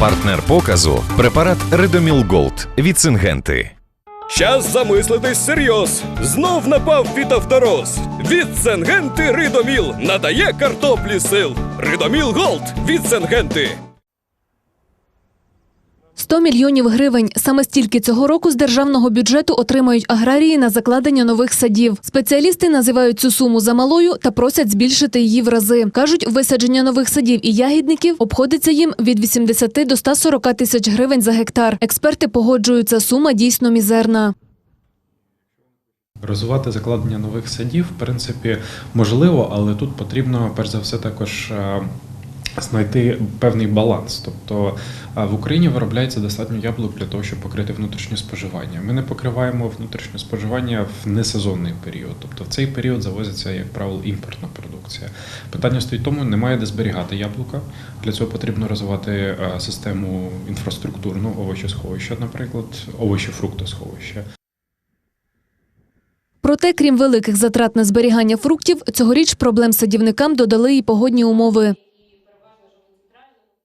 Партнер показу препарат Редоміл Голд від Сингенти. Час замислитись серйоз. Знов напав вітавтороз. Від Сенгенти Ридоміл надає картоплі сил. Ридоміл Голд від Сенгенти. 100 мільйонів гривень. Саме стільки цього року з державного бюджету отримають аграрії на закладення нових садів. Спеціалісти називають цю суму замалою та просять збільшити її в рази. Кажуть, висадження нових садів і ягідників обходиться їм від 80 до 140 тисяч гривень за гектар. Експерти погоджуються, сума дійсно мізерна. Розвивати закладення нових садів, в принципі, можливо, але тут потрібно перш за все також е, знайти певний баланс. Тобто е, в Україні виробляється достатньо яблук для того, щоб покрити внутрішнє споживання. Ми не покриваємо внутрішнє споживання в несезонний період. Тобто в цей період завозиться, як правило, імпортна продукція. Питання стоїть тому, немає де зберігати яблука. Для цього потрібно розвивати е, систему інфраструктурну овочесховища, наприклад, овочі-фруктосховища. Проте, крім великих затрат на зберігання фруктів, цьогоріч проблем садівникам додали і погодні умови.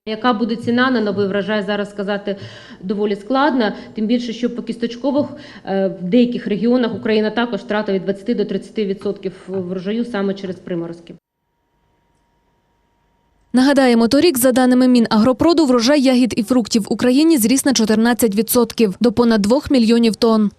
Яка буде ціна на новий врожай, зараз сказати доволі складно. Тим більше, що по кісточкових е, в деяких регіонах Україна також втратила від 20 до 30% врожаю саме через приморозки. Нагадаємо, торік, за даними Мінагропроду, врожай ягід і фруктів в Україні зріс на 14% – до понад 2 мільйонів тонн.